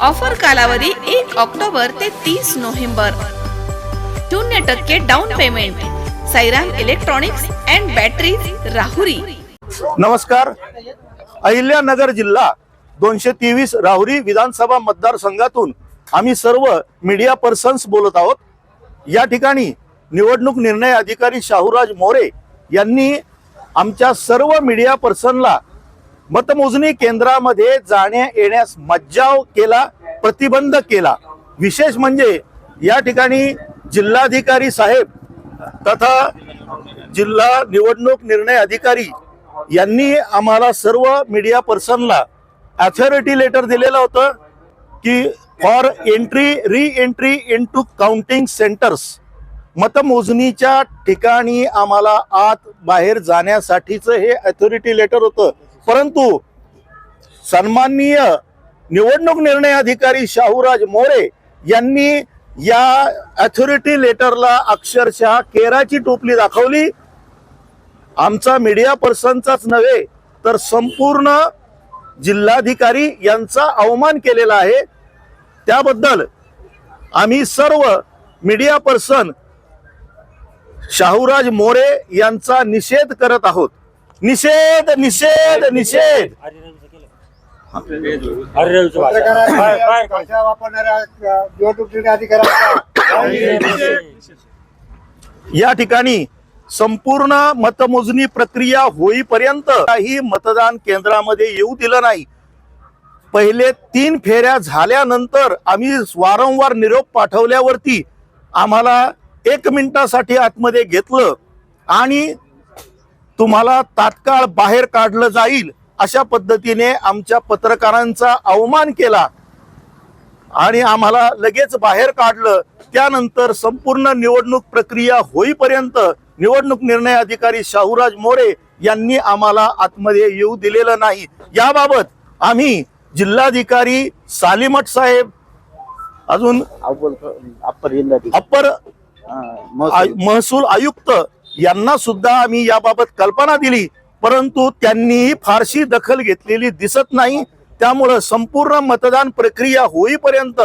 Offer कालावधी एक October ते तीस नोव्हेंबर. शून्य टक्के down payment. Sairam electronics and battery Rahuri. नमस्कार. अहिल्यानगर जिल्हा दोनशे तेवीस राहुरी विधानसभा मतदारसंघातून आम्ही सर्व मीडिया पर्सन्स बोलत आहोत. या ठिकाणी निवडणूक निर्णय अधिकारी शाहूराज मोरे यांनी आमच्या सर्व मीडिया पर्सनला मतमोजणी केंद्रामध्ये जाण्या येण्यास मज्जाव केला प्रतिबंध केला. विशेष म्हणजे या ठिकाणी जिल्हाधिकारी साहेब तथा जिल्हा निवडणूक निर्णय अधिकारी यांनी आम्हाला सर्व मीडिया पर्सनला अथॉरिटी लेटर दिलेलं होतं की for entry re entry into counting centres मतमोजणीच्या ठिकाणी आम्हाला आत बाहेर जाण्यासाठीचं हे अथॉरिटी लेटर होतं. परंतु सन्माननीय निवडणूक निर्णय अधिकारी शाहूराज मोरे यांनी या अथॉरिटी लेटरला अक्षरशः केराची टोपली दाखवली. आमचा मीडिया पर्सनचाच नव्हे तर संपूर्ण जिल्हाधिकारी यांचा अवमान केलेला आहे. त्याबद्दल आम्ही सर्व मीडिया पर्सन शाहूराज मोरे यांचा निषेध करत आहोत. निषेध निषेध निषेध. भाषा वापरणाऱ्या अधिकाऱ्यांचा? या ठिकाणी संपूर्ण मतमोजणी प्रक्रिया होईपर्यंत काही मतदान केंद्रामध्ये येऊ दिलं नाही. पहिले तीन फेऱ्या झाल्यानंतर आम्ही वारंवार निरोप पाठवल्यावरती आम्हाला एक मिनिटासाठी आतमध्ये घेतलं आणि तुम्हाला तात्काळ बाहेर काढलं जाईल अशा पद्धतीने आमच्या पत्रकारांचा अवमान केला. आणि आम्हाला लगेच बाहेर काढलं. त्यानंतर संपूर्ण निवडणूक प्रक्रिया होईपर्यंत निवडणूक निर्णय अधिकारी शाहूराज मोरे यांनी आम्हाला आतमध्ये येऊ दिलेलं नाही. याबाबत आम्ही जिल्हाधिकारी सालिमठ साहेब अजून अप्पर महसूल आयुक्त यांना सुद्धा आम्ही याबाबत कल्पना दिली परंतु त्यांनी फारशी दखल घेतलेली दिसत नाही. त्यामुळं संपूर्ण मतदान प्रक्रिया होईपर्यंत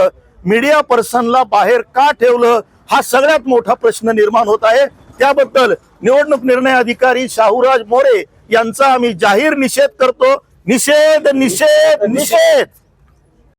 मीडिया पर्सनला बाहेर का ठेवलं हा सगळ्यात मोठा प्रश्न निर्माण होत आहे. त्याबद्दल निवडणूक निर्णय अधिकारी शाहूराज मोरे यांचा आम्ही जाहीर निषेध करतो. निषेध निषेध निषेध.